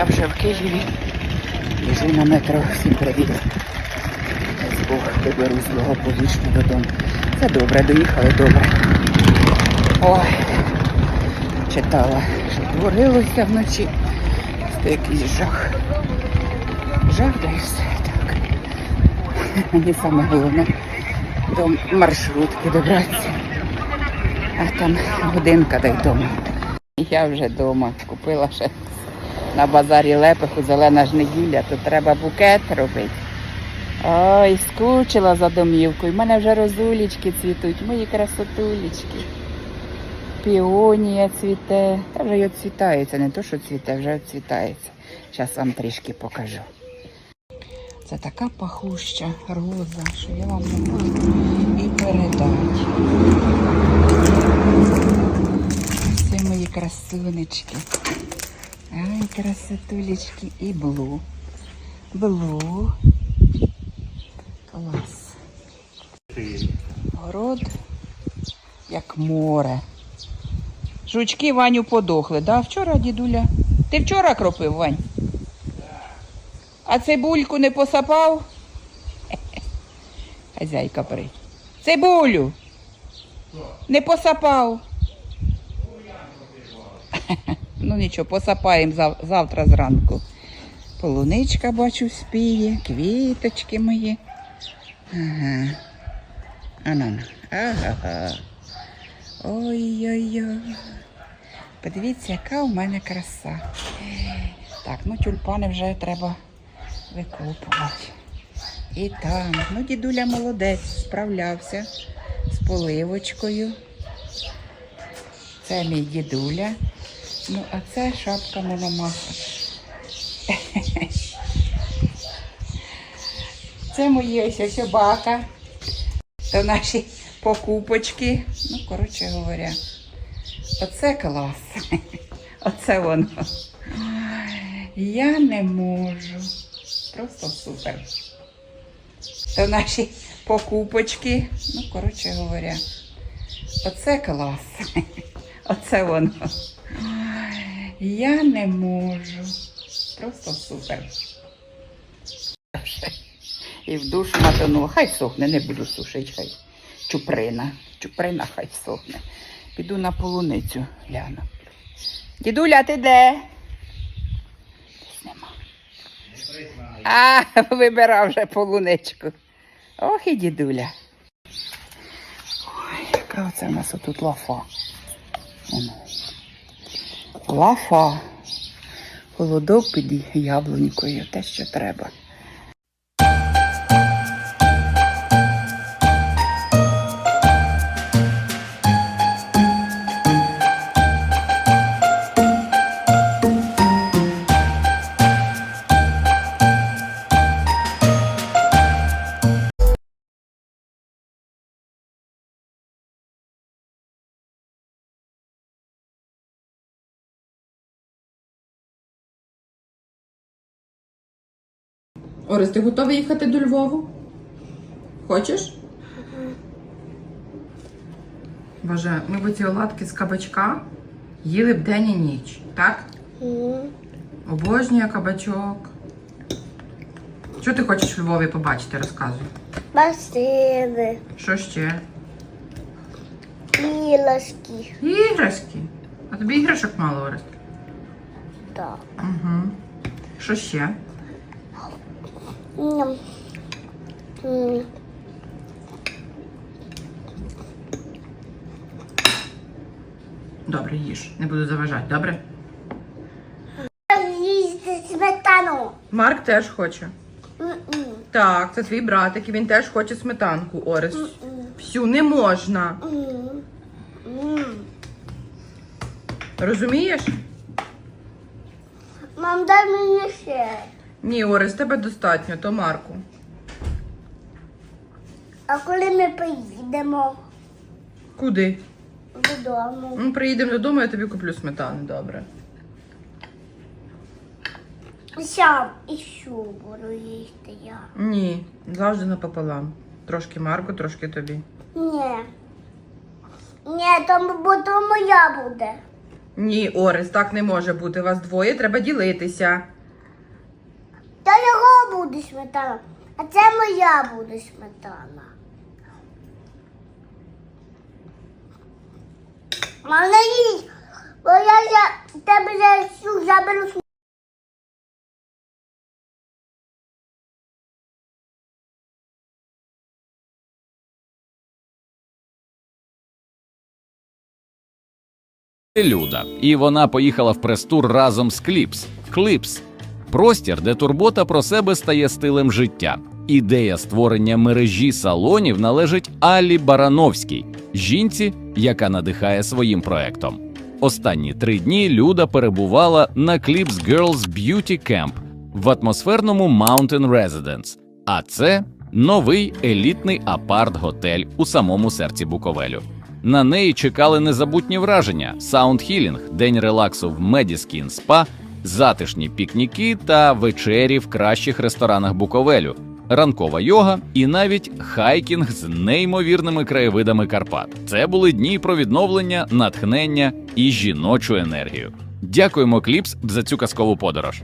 Я вже в Києві. Біжу на метро. Всім привіт. Дай Бог доберусь благополучно додому. Це добре, доїхали добре. Ой, читала, що творилося вночі. Це якийсь жах. Жах, да і все так. Мені саме головне до маршрутки добратися. А там годинка дай вдома. Я вже вдома купила ще на базарі лепеху, зелена ж неділя, то треба букет робити. Ой, скучила за домівкою. У мене вже розулічки цвітуть, мої красотулечки. Піонія цвіте. Та вже й відцвітається, не то, що цвіте, вже відцвітається. Зараз вам трішки покажу. Це така пахуща роза, що я вам не можу і передати. Всі мої красунечки. Ай, красотулечки і блу. Блу. Клас. Город як море. Жучки Ваню подохли, да? Вчора дідуля. Ти вчора кропив, Вань? А цибульку не посапав? Хазяйка при. Цибулю. Не посапав. Ну нічого, посапаємо зав- завтра зранку. Полуничка, бачу, спіє, квіточки мої. Ага. Анана. Ага. Ой-ой-ой. Подивіться, яка у мене краса. Так, ну тюльпани вже треба викопувати. І там, ну дідуля молодець, справлявся з поливочкою. Це мій дідуля. Ну, а це шапка мономаха. Це мої ось собака. То наші покупочки. Ну, коротше говоря, оце клас. Оце воно. Я не можу. Просто супер. То наші покупочки. Ну, коротше говоря, оце клас. Оце воно. Я не можу. Просто супер. І в душ матанула. Хай сохне, не буду сушити, хай. Чуприна. Чуприна хай сохне. Піду на полуницю гляну. Дідуля, ти де? Десь нема. А, вибирав вже полуничку. Ох і дідуля. Ой, яка оце в нас отут лафа. Лафа. Холодок під яблунькою, те, що треба. Орес, ти готовий їхати до Львову? Хочеш? Боже, ми б ці оладки з кабачка їли б день і ніч, так? Обожнюю кабачок. Що ти хочеш в Львові побачити, розказуй. Машини, Що ще? ілочки. Іграшки. А тобі іграшок мало Орес? Так. Угу. Що ще? М. Добре, їж. Не буду заважати, добре? Їсти сметану. Марк теж хоче. М-м. Так, це твій братик, і він теж хоче сметанку, Орес. Всю не можна. М. М. Розумієш? Мам, дай мені ще. Ні, Орес, тебе достатньо, то Марку. А коли ми поїдемо Куди? додому? Ну, приїдемо додому, я тобі куплю сметану, добре. Сам і що буду їсти я? Ні, завжди напополам. Трошки Марку, трошки тобі. Ні. Ні, там бо то моя буде. Ні, Орес, так не може бути. Вас двоє, треба ділитися. Буде сметана, а це моя буде сметана. Мене їсть, бо я, я тебе за всю заберу. Люда, і вона поїхала в прес-тур разом з Кліпс. Кліпс простір, де турбота про себе стає стилем життя. Ідея створення мережі салонів належить Аллі Барановській, жінці, яка надихає своїм проектом. Останні три дні Люда перебувала на Clips Girls Beauty Camp в атмосферному Mountain Residence. А це новий елітний апарт-готель у самому серці Буковелю. На неї чекали незабутні враження: саундхілінг, день релаксу в Медіскін Спа, затишні пікніки та вечері в кращих ресторанах Буковелю, ранкова йога і навіть хайкінг з неймовірними краєвидами Карпат. Це були дні про відновлення, натхнення і жіночу енергію. Дякуємо Кліпс за цю казкову подорож.